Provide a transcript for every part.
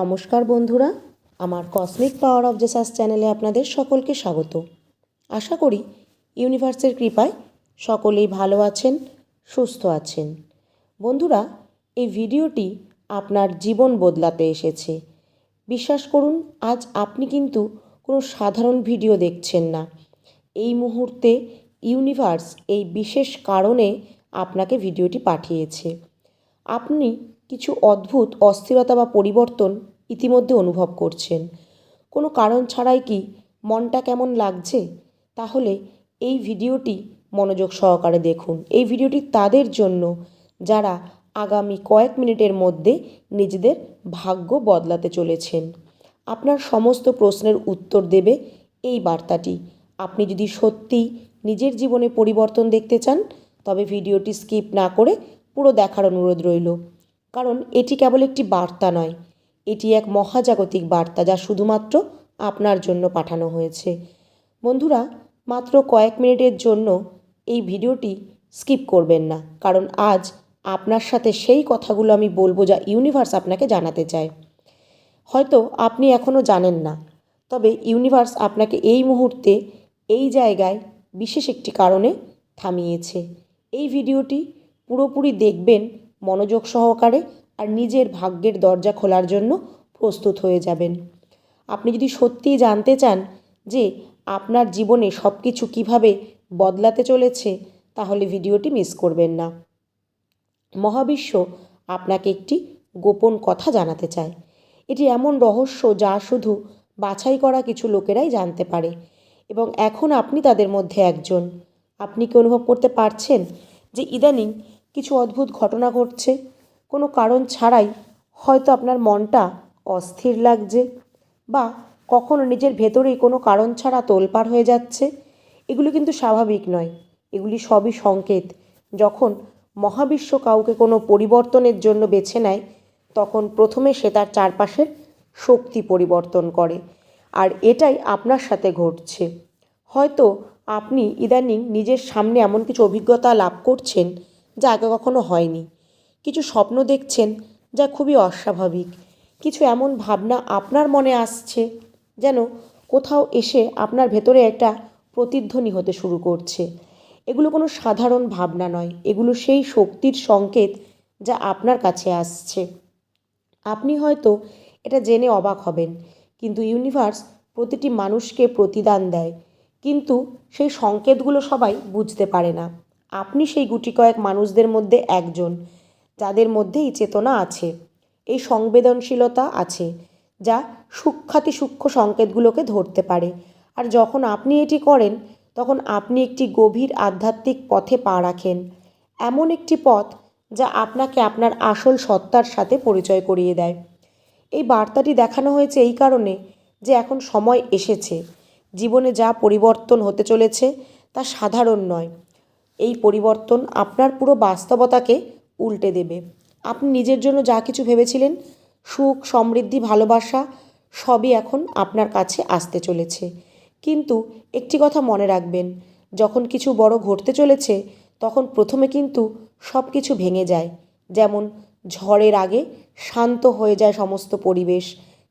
নমস্কার বন্ধুরা, আমার কসমিক পাওয়ার অফ জেসাস চ্যানেলে আপনাদের সকলকে স্বাগত। আশা করি ইউনিভার্সের কৃপায় সকলেই ভালো আছেন, সুস্থ আছেন। বন্ধুরা, এই ভিডিওটি আপনার জীবন বদলাতে এসেছে। বিশ্বাস করুন, আজ আপনি কিন্তু কোনো সাধারণ ভিডিও দেখছেন না। এই মুহূর্তে ইউনিভার্স এই বিশেষ কারণে আপনাকে ভিডিওটি পাঠিয়েছে। আপনি কিছু অদ্ভুত, অস্থিরতা বা পরিবর্তন ইতিমধ্যে অনুভব করছেন। কোনো কারণ ছাড়াই কি মনটা কেমন লাগছে? তাহলে এই ভিডিওটি মনোযোগ সহকারে দেখুন। এই ভিডিওটি তাদের জন্য যারা আগামী কয়েক মিনিটের মধ্যে নিজেদের ভাগ্য বদলাতে চলেছেন। আপনার সমস্ত প্রশ্নের উত্তর দেবে এই বার্তাটি। আপনি যদি সত্যিই নিজের জীবনে পরিবর্তন দেখতে চান, তবে ভিডিওটি স্কিপ না করে পুরো দেখার অনুরোধ রইল। কারণ এটি কেবল একটি বার্তা নয়। এটি এক মহাজাগতিক বার্তা যা শুধুমাত্র আপনার জন্য পাঠানো হয়েছে। বন্ধুরা, মাত্র কয়েক মিনিটের জন্য এই ভিডিওটি স্কিপ করবেন না, কারণ আজ আপনার সাথে সেই কথাগুলো আমি বলব যা ইউনিভার্স আপনাকে জানাতে চায়। হয়তো আপনি এখনও জানেন না, তবে ইউনিভার্স আপনাকে এই মুহূর্তে এই জায়গায় বিশেষ একটি কারণে থামিয়েছে। এই ভিডিওটি পুরোপুরি দেখবেন মনোযোগ সহকারে আর নিজের ভাগ্যের দরজা খোলার জন্য প্রস্তুত হয়ে যাবেন। আপনি যদি সত্যিই জানতে চান যে আপনার জীবনে সব কিছু কীভাবে বদলাতে চলেছে, তাহলে ভিডিওটি মিস করবেন না। মহাবিশ্ব আপনাকে একটি গোপন কথা জানাতে চায়। এটি এমন রহস্য যা শুধু বাছাই করা কিছু লোকেরাই জানতে পারে এবং এখন আপনি তাদের মধ্যে একজন। আপনি কি অনুভব করতে পারছেন যে ইদানিং কিছু অদ্ভুত ঘটনা ঘটছে। কোনো কারণ ছাড়াই হয়তো আপনার মনটা অস্থির লাগছে বা কখনো নিজের ভেতরেই কোনো কারণ ছাড়া তোলপাড় হয়ে যাচ্ছে। এগুলি কিন্তু স্বাভাবিক নয়। এগুলি সবই সংকেত। যখন মহাবিশ্ব কাউকে কোনো পরিবর্তনের জন্য বেছে নেয়, তখন প্রথমে সে তার চারপাশের শক্তি পরিবর্তন করে। আর এটাই আপনার সাথে ঘটছে। হয়তো আপনি ইদানিং নিজের সামনে এমন কিছু অভিজ্ঞতা লাভ করছেন যা আগে কখনো হয়নি। কিছু স্বপ্ন দেখছেন যা খুবই অস্বাভাবিক। কিছু এমন ভাবনা আপনার মনে আসছে যেন কোথাও এসে আপনার ভেতরে একটা প্রতিধ্বনি হতে শুরু করছে। এগুলো কোনো সাধারণ ভাবনা নয়। এগুলো সেই শক্তির সংকেত যা আপনার কাছে আসছে। আপনি হয়তো এটা জেনে অবাক হবেন, কিন্তু ইউনিভার্স প্রতিটি মানুষকে প্রতিদান দেয়, কিন্তু সেই সংকেতগুলো সবাই বুঝতে পারে না। আপনি সেই গুটি কয়েক মানুষদের মধ্যে একজন, যাদের মধ্যে এই চেতনা আছে, এই সংবেদনশীলতা আছে, যা সূক্ষাতি সূক্ষ্ম সংকেতগুলোকে ধরতে পারে। আর যখন আপনি এটি করেন, তখন আপনি একটি গভীর আধ্যাত্মিক পথে পা রাখেন। এমন একটি পথ যা আপনাকে আপনার আসল সত্তার সাথে পরিচয় করিয়ে দেয়। এই বার্তাটি দেখানো হয়েছে এই কারণে যে এখন সময় এসেছে। জীবনে যা পরিবর্তন হতে চলেছে, তা সাধারণ নয়। এই পরিবর্তন আপনার পুরো বাস্তবতাকে উল্টে দেবে। আপনি নিজের জন্য যা কিছু ভেবেছিলেন, সুখ, সমৃদ্ধি, ভালোবাসা, সবই এখন আপনার কাছে আসতে চলেছে। কিন্তু একটি কথা মনে রাখবেন, যখন কিছু বড় ঘটতে চলেছে, তখন প্রথমে কিন্তু সব কিছু ভেঙে যায়। যেমন ঝড়ের আগে শান্ত হয়ে যায় সমস্ত পরিবেশ,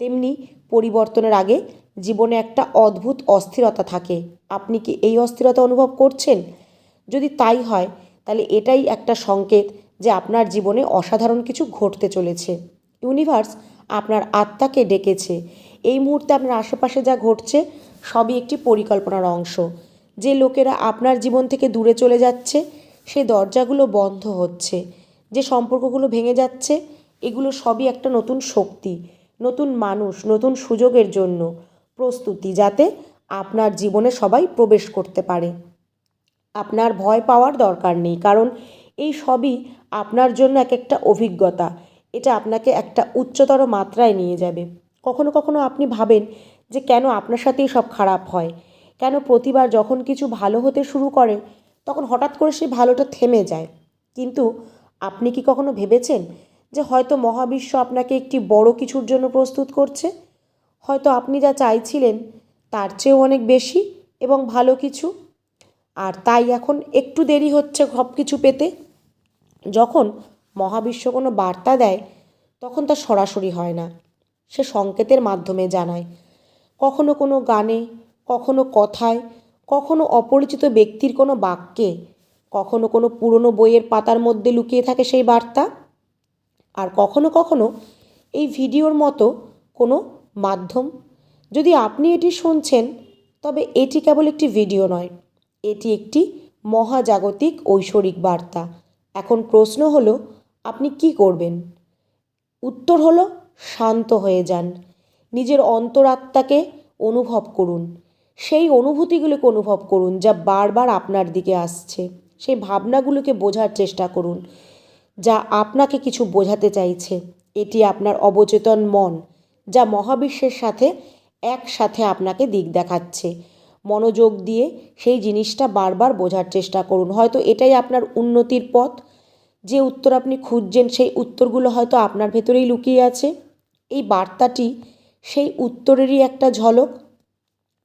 তেমনি পরিবর্তনের আগে জীবনে একটা অদ্ভুত অস্থিরতা থাকে। আপনি কি এই অস্থিরতা অনুভব করছেন? যদি তাই হয়, তাহলে এটাই একটা সংকেত যে আপনার জীবনে অসাধারণ কিছু ঘটতে চলেছে। ইউনিভার্স আপনার আত্মাকে ডেকেছে। এই মুহূর্তে আপনার আশেপাশে যা ঘটছে, সবই একটি পরিকল্পনার অংশ। যে লোকেরা আপনার জীবন থেকে দূরে চলে যাচ্ছে, সে দরজাগুলো বন্ধ হচ্ছে। যে সম্পর্কগুলো ভেঙে যাচ্ছে, এগুলো সবই একটা নতুন শক্তি, নতুন মানুষ, নতুন সুযোগের জন্য প্রস্তুতি, যাতে আপনার জীবনে সবাই প্রবেশ করতে পারে। আপনার ভয় পাওয়ার দরকার নেই, কারণ এই সবই আপনার জন্য এক একটা অভিজ্ঞতা। এটা আপনাকে একটা উচ্চতর মাত্রায় নিয়ে যাবে। কখনো কখনো আপনি ভাবেন যে কেন আপনার সাথেই সব খারাপ হয়? কেন প্রতিবার যখন কিছু ভালো হতে শুরু করে, তখন হঠাৎ করে সেই ভালোটা থেমে যায়? কিন্তু আপনি কি কখনো ভেবেছেন যে হয়তো মহাবিশ্ব আপনাকে একটি বড় কিছুর জন্য প্রস্তুত করছে? হয়তো আপনি যা চাইছিলেন তার চেয়েও অনেক বেশি এবং ভালো কিছু আর তাই এখন একটু দেরি হচ্ছে সব কিছু পেতে। যখন মহাবিশ্ব কোনো বার্তা দেয়, তখন তা সরাসরি হয় না। সে সংকেতের মাধ্যমে জানায়। কখনো কোনো গানে, কখনো কথায়, কখনো অপরিচিত ব্যক্তির কোনো বাক্যে, কখনো কোনো পুরনো বইয়ের পাতার মধ্যে লুকিয়ে থাকে সেই বার্তা। আর কখনো কখনো এই ভিডিওর মতো কোনো মাধ্যম। যদি আপনি এটি শুনছেন, তবে এটি কেবল একটি ভিডিও নয় এটি একটি মহাজাগতিক ঐশ্বরিক বার্তা। এখন প্রশ্ন হলো, আপনি কি করবেন? উত্তর হলো, শান্ত হয়ে যান। নিজের অন্তরাত্মাকে অনুভব করুন। সেই অনুভূতিগুলোকে অনুভব করুন যা বারবার আপনার দিকে আসছে। সেই ভাবনাগুলোকে বোঝার চেষ্টা করুন যা আপনাকে কিছু বোঝাতে চাইছে। এটি আপনার অবচেতন মন, যা মহাবিশ্বের সাথে একসাথে আপনাকে দিক দেখাচ্ছে। মনোযোগ দিয়ে সেই জিনিসটা বারবার বোঝার চেষ্টা করুন। হয়তো এটাই আপনার উন্নতির পথ। যে উত্তর আপনি খুঁজছেন, সেই উত্তরগুলো হয়তো আপনার ভেতরেই লুকিয়ে আছে। এই বার্তাটি সেই উত্তরেরই একটা ঝলক।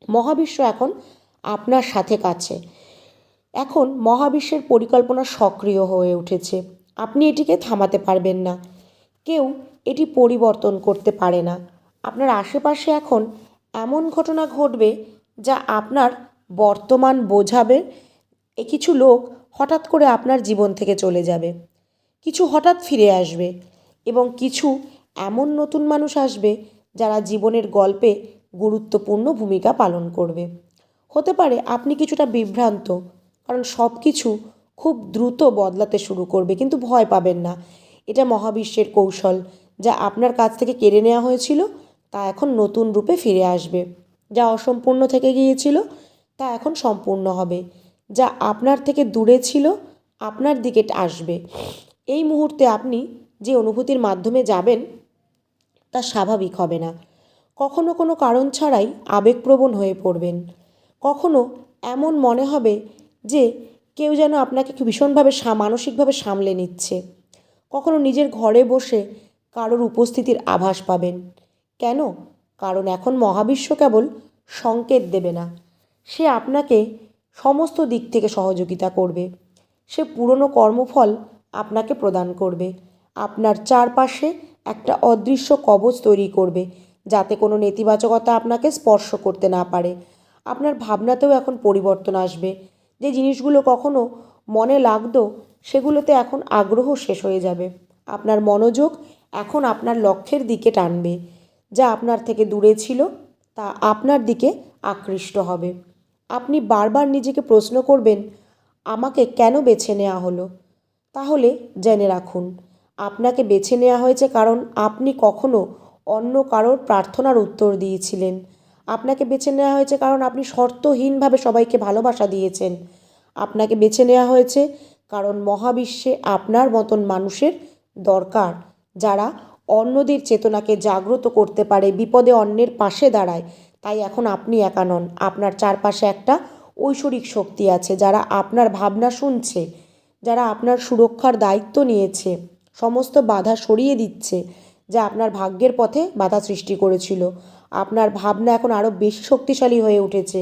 মহাবিশ্ব এখন আপনার সাথে কাছে। এখন মহাবিশ্বের পরিকল্পনা সক্রিয় হয়ে উঠেছে। আপনি এটিকে থামাতে পারবেন না। কেউ এটি পরিবর্তন করতে পারে না। আপনার আশেপাশে এখন এমন ঘটনা ঘটবে যা আপনার বর্তমান বোঝাবে। এ কিছু লোক হঠাৎ করে আপনার জীবন থেকে চলে যাবে। কিছু হঠাৎ ফিরে আসবে এবং কিছু এমন নতুন মানুষ আসবে যারা জীবনের গল্পে গুরুত্বপূর্ণ ভূমিকা পালন করবে। হতে পারে আপনি কিছুটা বিভ্রান্ত, কারণ সব কিছু খুব দ্রুত বদলাতে শুরু করবে, কিন্তু ভয় পাবেন না। এটা মহাবিশ্বের কৌশল যা আপনার কাছ থেকে কেড়ে নেওয়া হয়েছিল, তা এখন নতুন রূপে ফিরে আসবে। যা অসম্পূর্ণ থেকে গিয়েছিল, তা এখন সম্পূর্ণ হবে। যা আপনার থেকে দূরে ছিল, আপনার দিকে আসবে। এই মুহূর্তে আপনি যে অনুভূতির মাধ্যমে যাবেন, তা স্বাভাবিক হবে না। কখনো কোনো কারণ ছাড়াই আবেগপ্রবণ হয়ে পড়বেন। কখনো এমন মনে হবে যে কেউ যেন আপনাকে ভীষণভাবে মানসিকভাবে সামলে নিচ্ছে। কখনো নিজের ঘরে বসে কারোর উপস্থিতির আভাস পাবেন। কেন? কারণ এখন মহাবিশ্ব কেবল সংকেত দেবে না। সে আপনাকে সমস্ত দিক থেকে সহযোগিতা করবে। সে পুরনো কর্মফল আপনাকে প্রদান করবে। আপনার চারপাশে একটা অদৃশ্য কবচ তৈরি করবে, যাতে কোনো নেতিবাচকতা আপনাকে স্পর্শ করতে না পারে। আপনার ভাবনাতেও এখন পরিবর্তন আসবে। যে জিনিসগুলো কখনো মনে লাগতো, সেগুলোতে এখন আগ্রহ শেষ হয়ে যাবে। আপনার মনোযোগ এখন আপনার লক্ষ্যের দিকে টানবে। যা আপনার থেকে দূরে ছিল, তা আপনার দিকে আকৃষ্ট হবে। আপনি বারবার নিজেকে প্রশ্ন করবেন, আমাকে কেন বেছে নেওয়া হলো? তাহলে জেনে রাখুন, আপনাকে বেছে নেওয়া হয়েছে কারণ আপনি কখনো অন্য কারোর প্রার্থনার উত্তর দিয়েছিলেন। আপনাকে বেছে নেওয়া হয়েছে কারণ আপনি শর্তহীনভাবে সবাইকে ভালোবাসা দিয়েছেন। আপনাকে বেছে নেওয়া হয়েছে কারণ মহাবিশ্বে আপনার মতন মানুষের দরকার যারা অন্যদের চেতনাকে জাগ্রত করতে পারে, বিপদে অন্যের পাশে দাঁড়ায়। তাই এখন আপনি একা নন। আপনার চারপাশে একটা ঐশ্বরিক শক্তি আছে যারা আপনার ভাবনা শুনছে, যারা আপনার সুরক্ষার দায়িত্ব নিয়েছে, সমস্ত বাধা সরিয়ে দিচ্ছে যা আপনার ভাগ্যের পথে বাধা সৃষ্টি করেছিল। আপনার ভাবনা এখন আরও বেশি শক্তিশালী হয়ে উঠেছে।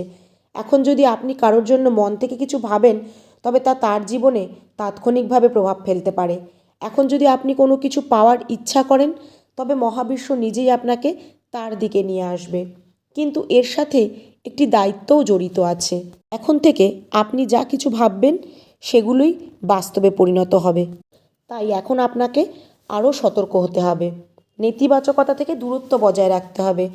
এখন যদি আপনি কারোর জন্য মন থেকে কিছু ভাবেন, তবে তা তার জীবনে তাৎক্ষণিকভাবে প্রভাব ফেলতে পারে। এখন যদি আপনি কোনো কিছু পাওয়ার ইচ্ছা করেন, তবে মহাবিশ্ব নিজেই আপনাকে তার দিকে নিয়ে আসবে। কিন্তু এর সাথে একটি দায়িত্বও জড়িত আছে। এখন থেকে আপনি যা কিছু ভাববেন, সেগুলোই বাস্তবে পরিণত হবে। তাই এখন আপনাকে আরও সতর্ক হতে হবে। নেতিবাচকতা থেকে দূরত্ব বজায় রাখতে হবে।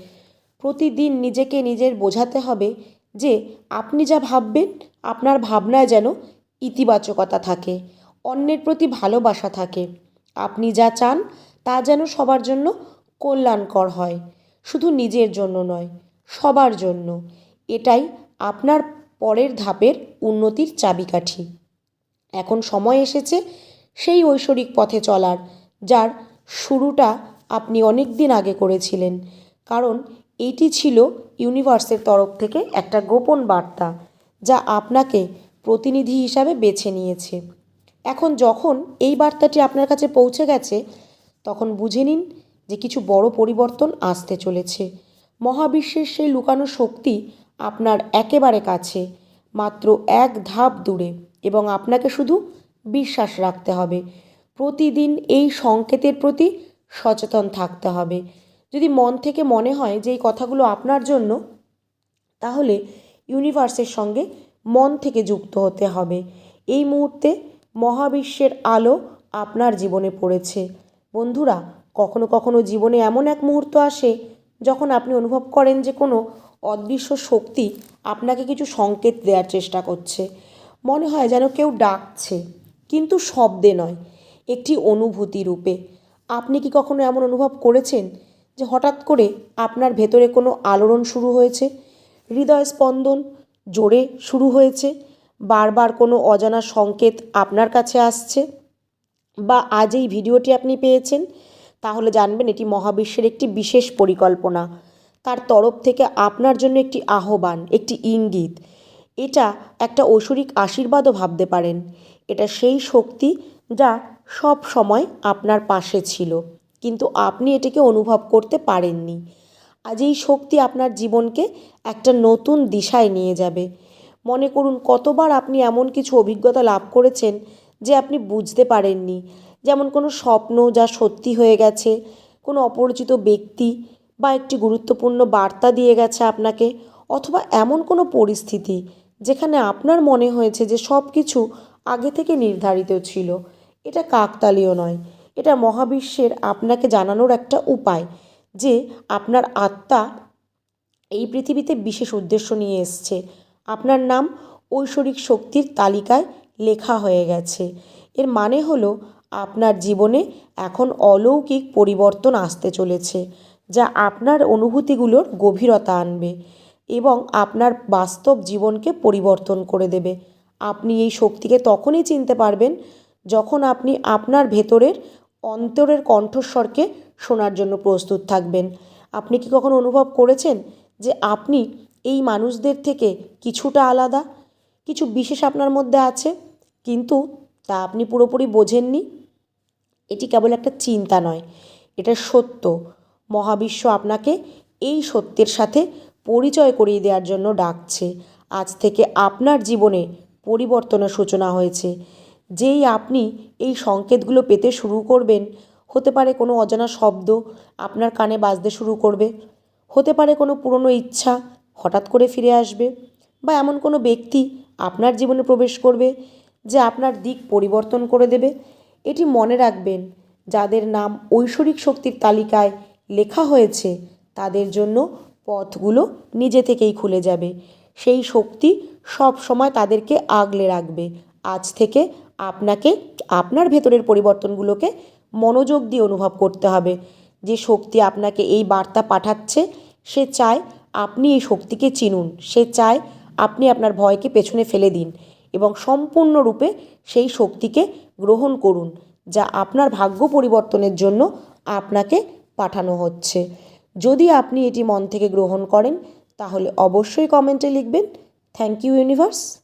প্রতিদিন নিজেকে নিজের বোঝাতে হবে যে আপনি যা ভাববেন, আপনার ভাবনায় যেন ইতিবাচকতা থাকে। অন্যের প্রতি ভালোবাসা থাকে। আপনি যা চান, তা যেন সবার জন্য কল্যাণকর হয়। শুধু নিজের জন্য নয়, সবার জন্য। এটাই আপনার পরের ধাপের উন্নতির চাবিকাঠি। এখন সময় এসেছে সেই ঐশ্বরিক পথে চলার, যার শুরুটা আপনি অনেক দিন আগে করেছিলেন। কারণ এটি ছিল ইউনিভার্সের তরফ থেকে একটা গোপন বার্তা, যা আপনাকে প্রতিনিধি হিসাবে বেছে নিয়েছে। এখন যখন এই বার্তাটি আপনার কাছে পৌঁছে গেছে, তখন বুঝে নিন যে কিছু বড় পরিবর্তন আসতে চলেছে। মহাবিশ্বের সেই লুকানো শক্তি আপনার একেবারে কাছে, মাত্র এক ধাপ দূরে এবং আপনাকে শুধু বিশ্বাস রাখতে হবে। প্রতিদিন এই সংকেতের প্রতি সচেতন থাকতে হবে। যদি মন থেকে মনে হয় যে এই কথাগুলো আপনার জন্য, তাহলে ইউনিভার্সের সঙ্গে মন থেকে যুক্ত হতে হবে। এই মুহূর্তে মহাবিশ্বের আলো আপনার জীবনে পড়েছে। বন্ধুরা, কখনো কখনো জীবনে এমন এক মুহূর্ত আসে যখন আপনি অনুভব করেন যে কোনো অদৃশ্য শক্তি আপনাকে কিছু সংকেত দেওয়ার চেষ্টা করছে। মনে হয় যেন কেউ ডাকছে, কিন্তু শব্দে নয়, একটি অনুভূতি রূপে। আপনি কি কখনো এমন অনুভব করেছেন যে হঠাৎ করে আপনার ভেতরে কোনো আলোড়ন শুরু হয়েছে? হৃদয় স্পন্দন জোরে শুরু হয়েছে? বারবার কোনো অজানা সংকেত আপনার কাছে আসছে? বা আজ এই ভিডিওটি আপনি পেয়েছেন? তাহলে জানবেন এটি মহাবিশ্বের একটি বিশেষ পরিকল্পনা। তার তরফ থেকে আপনার জন্য একটি আহ্বান, একটি ইঙ্গিত। এটা একটা ঐশ্বরিক আশীর্বাদও ভাবতে পারেন। এটা সেই শক্তি যা সব সময় আপনার পাশে ছিল। কিন্তু আপনি এটিকে অনুভব করতে পারেননি। আজ এই শক্তি আপনার জীবনকে একটা নতুন দিশায় নিয়ে যাবে। মনে করুন, কতবার আপনি এমন কিছু অভিজ্ঞতা লাভ করেছেন যে আপনি বুঝতে পারেননি। যেমন কোনো স্বপ্ন যা সত্যি হয়ে গেছে, কোনো অপরিচিত ব্যক্তি বা একটি গুরুত্বপূর্ণ বার্তা দিয়ে গেছে আপনাকে, অথবা এমন কোনো পরিস্থিতি যেখানে আপনার মনে হয়েছে যে সব কিছু আগে থেকে নির্ধারিত ছিল। এটা কাকতালীয় নয়। এটা মহাবিশ্বের আপনাকে জানানোর একটা উপায় যে আপনার আত্মা এই পৃথিবীতে বিশেষ উদ্দেশ্য নিয়ে এসছে। আপনার নাম ঐশ্বরিক শক্তির তালিকায় লেখা হয়ে গেছে। এর মানে হলো, আপনার জীবনে এখন অলৌকিক পরিবর্তন আসতে চলেছে, যা আপনার অনুভূতিগুলোর গভীরতা আনবে এবং আপনার বাস্তব জীবনকে পরিবর্তন করে দেবে। আপনি এই শক্তিকে তখনই চিনতে পারবেন যখন আপনি আপনার ভেতরের অন্তরের কণ্ঠস্বরকে শোনার জন্য প্রস্তুত থাকবেন। আপনি কি কখনো অনুভব করেছেন যে আপনি এই মানুষদের থেকে কিছুটা আলাদা, কিছু বিশেষ আপনার মধ্যে আছে, কিন্তু তা আপনি পুরোপুরি বোঝেননি। এটি কেবল একটা চিন্তা নয়, এটা সত্য। মহাবিশ্ব আপনাকে এই সত্যের সাথে পরিচয় করিয়ে দেওয়ার জন্য ডাকছে। আজ থেকে আপনার জীবনে পরিবর্তনের সূচনা হয়েছে। যেই আপনি এই সংকেতগুলো পেতে শুরু করবেন, হতে পারে কোনো অজানা শব্দ আপনার কানে বাজতে শুরু করবে, হতে পারে কোনো পুরনো ইচ্ছা হঠাৎ করে ফিরে আসবে বা এমন কোনো ব্যক্তি আপনার জীবনে প্রবেশ করবে যে আপনার দিক পরিবর্তন করে দেবে? এটি মনে রাখবেন, যাদের নাম ঐশ্বরিক শক্তির তালিকায় লেখা হয়েছে, তাদের জন্য পথগুলো নিজে থেকেই খুলে যাবে। সেই শক্তি সব সময় তাদেরকে আগলে রাখবে। আজ থেকে আপনাকে, আপনার ভেতরের পরিবর্তনগুলোকে মনোযোগ দিয়ে অনুভব করতে হবে। যে শক্তি আপনাকে এই বার্তা পাঠাচ্ছে, সে চায় আপনি এই শক্তিকে চিনুন। সে চায় আপনি আপনার ভয়কে পেছনে ফেলে দিন এবং সম্পূর্ণরূপে সেই শক্তিকে গ্রহণ করুন, যা আপনার ভাগ্য পরিবর্তনের জন্য আপনাকে পাঠানো হচ্ছে। যদি আপনি এটি মন থেকে গ্রহণ করেন, তাহলে অবশ্যই কমেন্টে লিখবেন। Thank you universe.